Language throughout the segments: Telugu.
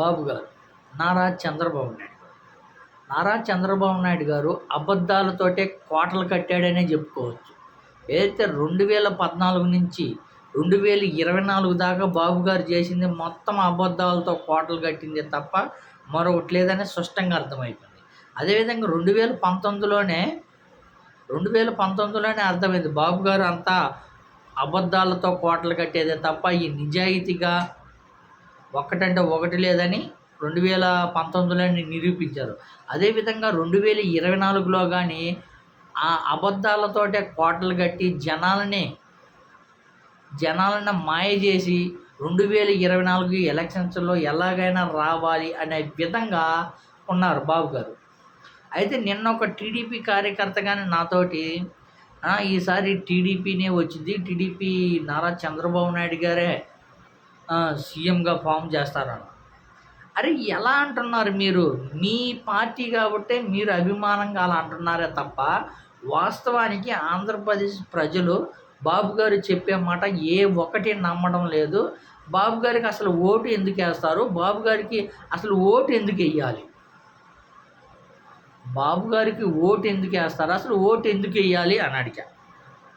బాబు గారు నారా చంద్రబాబు నాయుడు నారా చంద్రబాబు నాయుడు గారు అబద్ధాలతోటే కోటలు కట్టాడనే చెప్పుకోవచ్చు. ఏదైతే రెండు వేల పద్నాలుగు నుంచి రెండు వేల ఇరవై నాలుగు దాకా బాబు గారు చేసింది మొత్తం అబద్ధాలతో కోటలు కట్టింది తప్ప మరొకటి లేదని స్పష్టంగా అర్థమైపోయింది. అదేవిధంగా రెండు వేల పంతొమ్మిదిలోనే రెండు వేల పంతొమ్మిదిలోనే అర్థమైంది బాబు గారు అంతా అబద్ధాలతో కోటలు కట్టేదే తప్ప ఈ నిజాయితీగా ఒక్కటంటే ఒకటి లేదని రెండు వేల పంతొమ్మిదిలో నిరూపించారు. అదేవిధంగా రెండు వేల ఇరవై నాలుగులో కానీ ఆ అబద్ధాలతోటే కోటలు కట్టి జనాలని జనాలను మాయ చేసి రెండు వేల ఇరవై నాలుగు ఎలక్షన్స్లో ఎలాగైనా రావాలి అనే విధంగా ఉన్నారు బాబు గారు. అయితే నిన్న ఒక టీడీపీ కార్యకర్త కానీ నాతోటి ఈసారి టీడీపీనే వచ్చింది. టీడీపీ నారా చంద్రబాబు నాయుడు గారే సీఎంగా ఫామ్ చేస్తారన్న. అరే ఎలా అంటున్నారు మీరు? మీ పార్టీ కాబట్టే మీరు అభిమానంగా అలా అంటున్నారే తప్ప వాస్తవానికి ఆంధ్రప్రదేశ్ ప్రజలు బాబు గారు చెప్పే మాట ఏ ఒక్కటి నమ్మడం లేదు. బాబు గారికి అసలు ఓటు ఎందుకు వేస్తారు? బాబు గారికి అసలు ఓటు ఎందుకు వేయాలి? బాబు గారికి ఓటు ఎందుకు వేస్తారు? అసలు ఓటు ఎందుకు వేయాలి? అని అడిగా.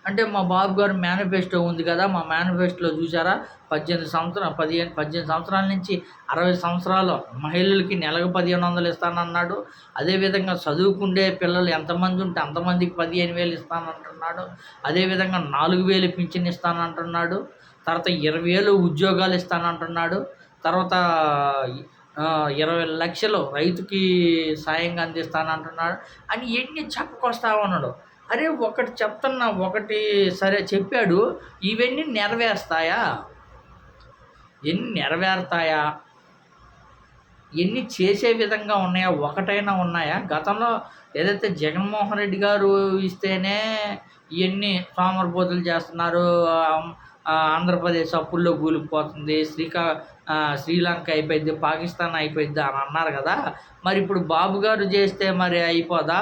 అంటే మా బాబు గారు మేనిఫెస్టో ఉంది కదా మా మేనిఫెస్టోలో చూసారా పద్దెనిమిది సంవత్సరం పదిహేను పద్దెనిమిది సంవత్సరాల నుంచి అరవై సంవత్సరాలు మహిళలకి నెలకు పదిహేను వందలు ఇస్తానన్నాడు. అదేవిధంగా చదువుకుండే పిల్లలు ఎంతమంది ఉంటే అంతమందికి పదిహేను వేలు ఇస్తానంటున్నాడు. అదేవిధంగా నాలుగు వేలు పింఛన్ ఇస్తానంటున్నాడు. తర్వాత ఇరవై వేలు ఉద్యోగాలు ఇస్తానంటున్నాడు. తర్వాత ఇరవై లక్షలు రైతుకి సాయంగా అందిస్తానంటున్నాడు. అని ఎన్ని చెప్పుకొస్తా ఉన్నాడు. అరే ఒకటి చెప్తున్నా ఒకటి సరే చెప్పాడు. ఇవన్నీ నెరవేరుస్తాయా? ఎన్ని నెరవేరుతాయా? ఎన్ని చేసే విధంగా ఉన్నాయా? ఒకటైనా ఉన్నాయా? గతంలో ఏదైతే జగన్మోహన్ రెడ్డి గారు ఇస్తేనే ఇవన్నీ పూజలు చేస్తున్నారు? ఆంధ్రప్రదేశ్ అప్పుల్లో కూలిపోతుంది శ్రీకా శ్రీలంక అయిపోయింది పాకిస్తాన్ అయిపోయింది అని అన్నారు కదా. మరి ఇప్పుడు బాబు గారు చేస్తే మరి అయిపోదా?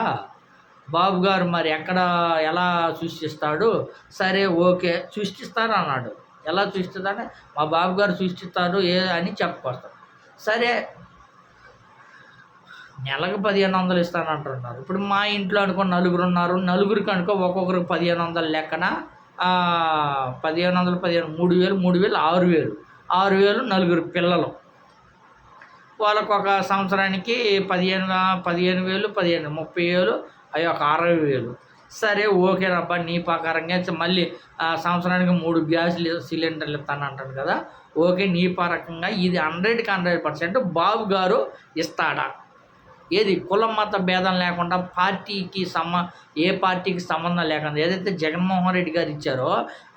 బాబు గారు మరి ఎక్కడ ఎలా సృష్టిస్తాడు? సరే ఓకే సృష్టిస్తాను అన్నాడు. ఎలా సృష్టిస్తాడంటే మా బాబు గారు సృష్టిస్తారు ఏ అని చెప్పుకొస్తాడు సరే నెలకు పదిహేను వందలు ఇస్తాను అంటున్నారు ఇప్పుడు మా ఇంట్లో అనుకో నలుగురు ఉన్నారు. నలుగురికి అనుకో ఒక్కొక్కరికి పదిహేను వందల లెక్కన పదిహేను వందలు పదిహేను మూడు వేలు మూడు వేలు ఆరు వేలు. ఆరు వేలు నలుగురు పిల్లలు. వాళ్ళకు ఒక సంవత్సరానికి పదిహేను పదిహేను వేలు పదిహేను ముప్పై వేలు అవి ఒక అరవై వేలు. సరే ఓకేనబ్బా నీ ప్రకారంగా అయితే మళ్ళీ ఆ, సంవత్సరానికి మూడు గ్యాస్ సిలిండర్లు ఇస్తాను అంటాను కదా. ఓకే నీ పరకంగా ఇది హండ్రెడ్కి హండ్రెడ్ పర్సెంట్ బాబు గారు ఇస్తాడా? ఏది? కులం మత భేదం లేకుండా పార్టీకి సమ ఏ పార్టీకి సంబంధం లేకుండా ఏదైతే జగన్మోహన్ రెడ్డి గారు ఇచ్చారో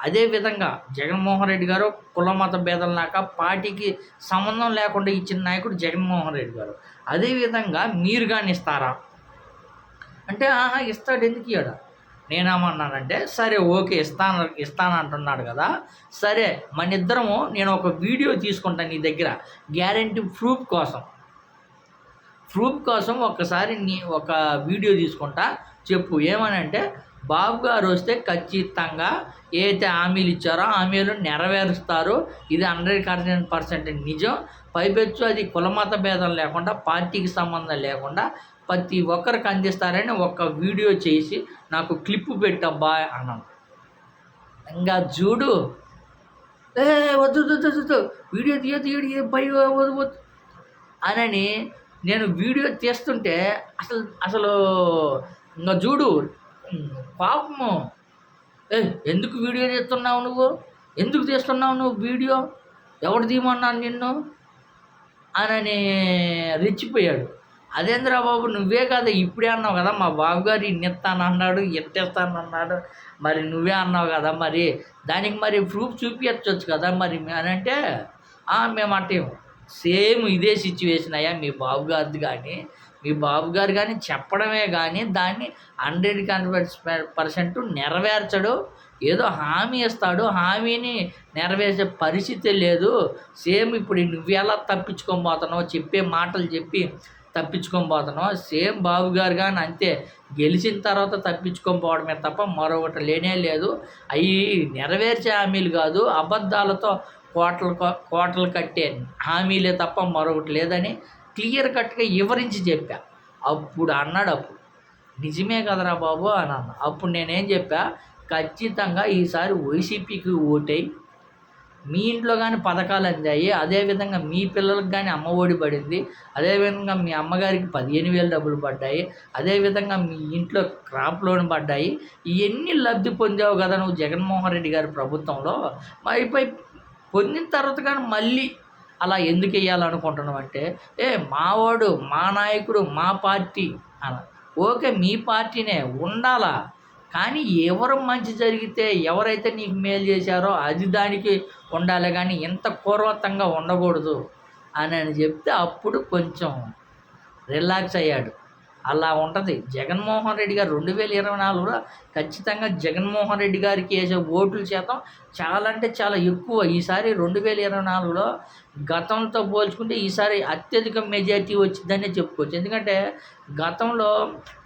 అదే విధంగా జగన్మోహన్ రెడ్డి గారు కుల మత భేదం లేక పార్టీకి సంబంధం లేకుండా ఇచ్చిన నాయకుడు జగన్మోహన్ రెడ్డి గారు. అదేవిధంగా మీరు కానీ ఇస్తారా? అంటే ఆహా ఇస్తాడు ఎందుకు ఇయ్యాడు? నేనేమన్నానంటే సరే ఓకే ఇస్తాను ఇస్తాను అంటున్నాడు కదా సరే మన ఇద్దరము నేను ఒక వీడియో తీసుకుంటాను నీ దగ్గర గ్యారంటీ ప్రూఫ్ కోసం. ప్రూఫ్ కోసం ఒక్కసారి నీ ఒక వీడియో తీసుకుంటా చెప్పు ఏమనంటే బాబు గారు వస్తే ఖచ్చితంగా ఏదైతే హామీలు ఇచ్చారో హామీలు నెరవేరుస్తారు ఇది హండ్రెడ్ హండ్రెడ్ పర్సెంట్ నిజం పైపెచ్చు అది కులమత భేదం లేకుండా పార్టీకి సంబంధం లేకుండా ప్రతి ఒక్కరికి అందిస్తారని ఒక వీడియో చేసి నాకు క్లిప్ పెట్టబ్బా అన్నాను ఇంకా చూడు. ఏ వద్దు వద్దు వద్దు, వీడియో తీయ తీయడు భయ వద్దు వద్దు అనని నేను వీడియో తీస్తుంటే అసలు అసలు ఇంకా చూడు. పాపము. ఏ ఎందుకు వీడియో తీస్తున్నావు నువ్వు? ఎందుకు తీస్తున్నావు నువ్వు వీడియో? ఎవడు తీయమన్నాను నిన్ను? అని రెచ్చిపోయాడు. అదేంద్రా బాబు నువ్వే కదా ఇప్పుడే అన్నావు కదా మా బాబుగారు ఇన్నిస్తాను అన్నాడు ఎట్టేస్తాను అన్నాడు మరి నువ్వే అన్నావు కదా మరి దానికి మరి ప్రూఫ్ చూపించవచ్చు కదా మరి అని అంటే మేము అంటే సేమ్ ఇదే సిచ్యువేషన్ అయ్యా మీ బాబు గారిది కానీ మీ బాబు గారు కానీ చెప్పడమే కానీ దాన్ని హండ్రెడ్ హండ్రెడ్ పర్సెంట్ నెరవేర్చడు ఏదో హామీ ఇస్తాడు. హామీని నెరవేర్చే పరిస్థితి లేదు. సేమ్ ఇప్పుడు నువ్వు ఎలా తప్పించుకొని పోతున్నావు చెప్పే మాటలు చెప్పి తప్పించుకొని పోతున్నావు. సేమ్ బాబు గారు కానీ అంతే. గెలిచిన తర్వాత తప్పించుకొని పోవడమే తప్ప మరొకటి లేనే లేదు. అవి నెరవేర్చే హామీలు కాదు. అబద్ధాలతో కోటలు కోటలు కట్టే హామీలే తప్ప మరొకటి లేదని క్లియర్ కట్గా వివరించి చెప్పా. అప్పుడు అన్నాడు అప్పుడు. నిజమే కదరా బాబు అని అన్న. అప్పుడు నేనేం చెప్పా? ఖచ్చితంగా ఈసారి వైసీపీకి ఓటై. మీ ఇంట్లో కానీ పథకాలు అందాయి అదేవిధంగా మీ పిల్లలకు కానీ అమ్మ ఒడి పడింది అదేవిధంగా మీ అమ్మగారికి పదిహేను వేలు డబ్బులు పడ్డాయి అదేవిధంగా మీ ఇంట్లో క్రాప్ లోన్ పడ్డాయి ఇవన్నీ లబ్ధి పొందావు కదా నువ్వు జగన్మోహన్ రెడ్డి గారి ప్రభుత్వంలో. మరిపై పొందిన తర్వాత కానీ మళ్ళీ అలా ఎందుకు వేయాలనుకుంటున్నావు అంటే ఏ మావాడు మా నాయకుడు మా పార్టీ అన ఓకే మీ పార్టీనే ఉండాలా? కానీ ఎవరు మంచి జరిగితే ఎవరైతే నీకు మేలు చేశారో అది దానికి ఉండాలి. కానీ ఇంత పూర్వతంగా ఉండకూడదు అని అని చెప్తే అప్పుడు కొంచెం రిలాక్స్ అయ్యాడు. అలా ఉంటుంది. జగన్మోహన్ రెడ్డి గారు రెండు వేల ఇరవై నాలుగులో ఖచ్చితంగా జగన్మోహన్ రెడ్డి గారికి వేసే ఓట్ల శాతం చాలా అంటే చాలా ఎక్కువ. ఈసారి రెండు వేల ఇరవై నాలుగులో గతంతో పోల్చుకుంటే ఈసారి అత్యధిక మెజార్టీ వచ్చిందనే చెప్పుకోవచ్చు. ఎందుకంటే గతంలో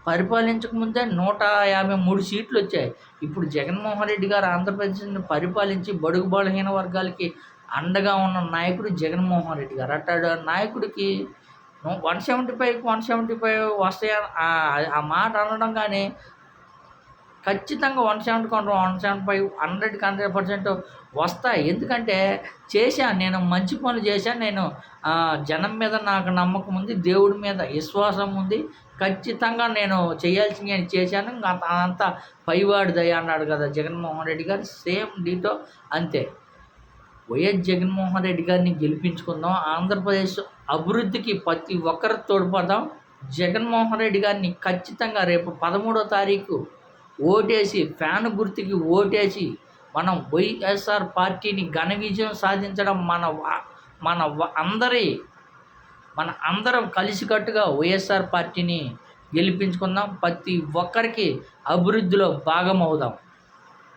పరిపాలించకముందే నూట యాభై మూడు సీట్లు వచ్చాయి. ఇప్పుడు జగన్మోహన్ రెడ్డి గారు ఆంధ్రప్రదేశ్ని పరిపాలించి బడుగు బలహీన వర్గాలకి అండగా ఉన్న నాయకుడు జగన్మోహన్ రెడ్డి గారు. అట్టాడు నాయకుడికి one seventy five one seventy five వస్తాయని ఆ మాట అనడం కానీ ఖచ్చితంగా వన్ సెవెంటీ కొంటాం వన్ సెవెంటీ ఫైవ్ హండ్రెడ్కి హండ్రెడ్ పర్సెంట్ వస్తాయి. ఎందుకంటే చేశాను నేను మంచి పనులు చేశాను నేను జనం మీద నాకు నమ్మకం ఉంది దేవుడి మీద విశ్వాసం ఉంది. ఖచ్చితంగా నేను చేయాల్సింది నేను చేశాను. ఇంకా అంత- అంతా పైవాడిదయ్య అన్నాడు కదా జగన్మోహన్ రెడ్డి గారు సేమ్ డీటో అంతే. వైఎస్ జగన్మోహన్ రెడ్డి గారిని గెలిపించుకుందాం. ఆంధ్రప్రదేశ్ అభివృద్ధికి ప్రతి ఒక్కరు తోడ్పడదాం. జగన్మోహన్ రెడ్డి గారిని ఖచ్చితంగా రేపు పదమూడో తారీఖు ఓటేసి ఫ్యాన్ గుర్తుకి ఓటేసి మనం వైఎస్ఆర్ పార్టీని ఘన విజయం సాధించడం మన మన అందరి మన అందరం కలిసికట్టుగా వైఎస్ఆర్ పార్టీని గెలిపించుకుందాం. ప్రతి ఒక్కరికి అభివృద్ధిలో భాగం అవుదాం